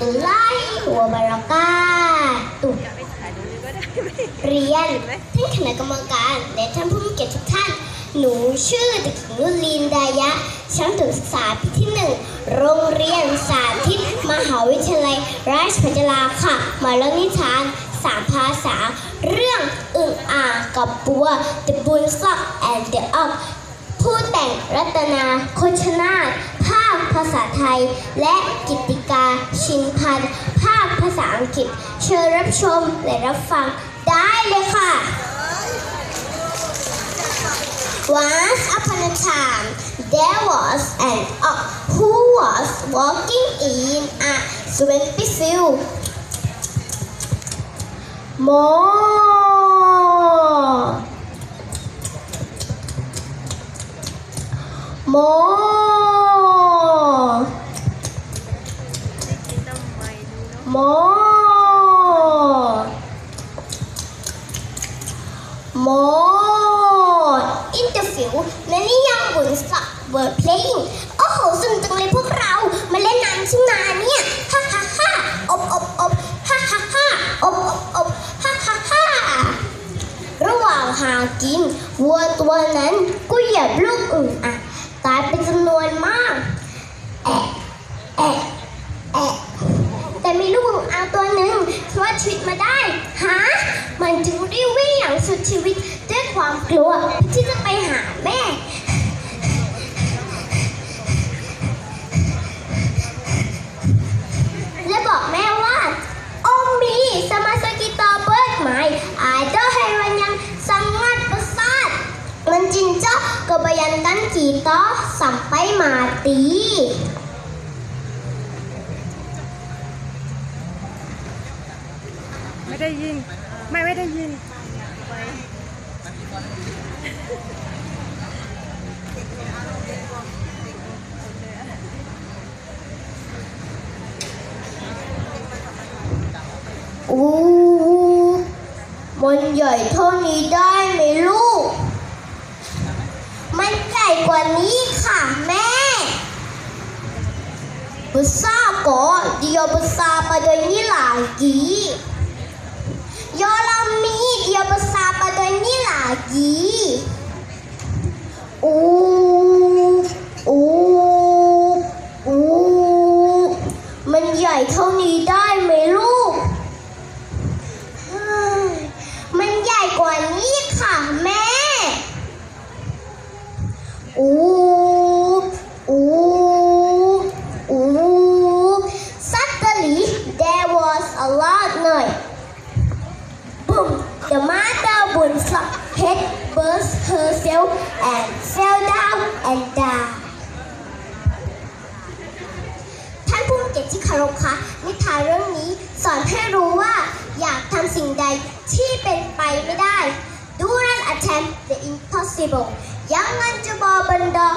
ตุลลาฮิวบะเรากาตุเรียนท่านคณะกรรมการและท่านผู้มีเกียรติทุกท่าน หนูชื่อเด็กหญิงนุลีนดายะ ชั้นประถมศึกษาปีที่หนึ่ง โรงเรียนสาธิต มหาวิทยาลัย ราชภัฏลาค่ะ มาเล่านิทานสามภาษา เรื่องอึ่งอ่างกับปัว The b u l l s o c and the Ox ผู้แต่งรัตนาโคชนา ย และกิตติกาชินพันธ์ภาคภาษาอังกฤษ เชิญรับชมและรับฟังได้เลยค่ะ Once upon a time, there was an ox who was walking in a swampy field. Moo. Moo. Moo. More in the field many young ones were playing โอ้โหสนุกจังเลยพวกเรา มาเล่นน้ำใช่ไหมเนี่ยฮ่าฮ่าฮ่าอบอบอบฮ่าฮ่าฮ่าอบอบอบฮ่าฮ่าฮ่าระหว่างหากินวัวตัวนั้นก็เหยียบลูกอึ่งอะตายเป็นจำนวนมาก แอะแอะแอะแต่มีลูกอึ่งอ่างตัวหนึ่งรอดชีวิตมาได้ฮะมันจึงรีบวิ่งอย่างสุดชีวิตด้วยความ กลัวที่จะไปหาแม่ และบอกแม่ว่าโอมีสมาสกิตอเบิร์ดไหมอาจจะให้มันยังสังงัดประสาทมันจินเจ้าก็บยันกันกี่ต่อสัมไปมาตีไม่ได้ยิน ไม่ไม่ได้ยิน อู้มันใหญ่เท่านี้ได้ไหมลูก มันใหญ่กว่านี้ค่ะแม่บุษาก็เดียวบุษาปะโดยนี่หลากี ยนี่หลากีอู้อู้อู้มันใหญ่เท่านี้ได้ไหมลูก มันใหญ่กว่านี้ค่ะแม่อู้อู้อู้ Suddenly there was a loud noise. Boom! The mother bullfrog head burst herself and fell down and died. ท่านผู้เกียรติที่เคารพคะนิทานเรื่องนี้สอนให้รู้ว่าอยากทำสิ่งใดที่เป็นไปไม่ได้ Do not attempt the impossible ยังงันจะบอบันดอ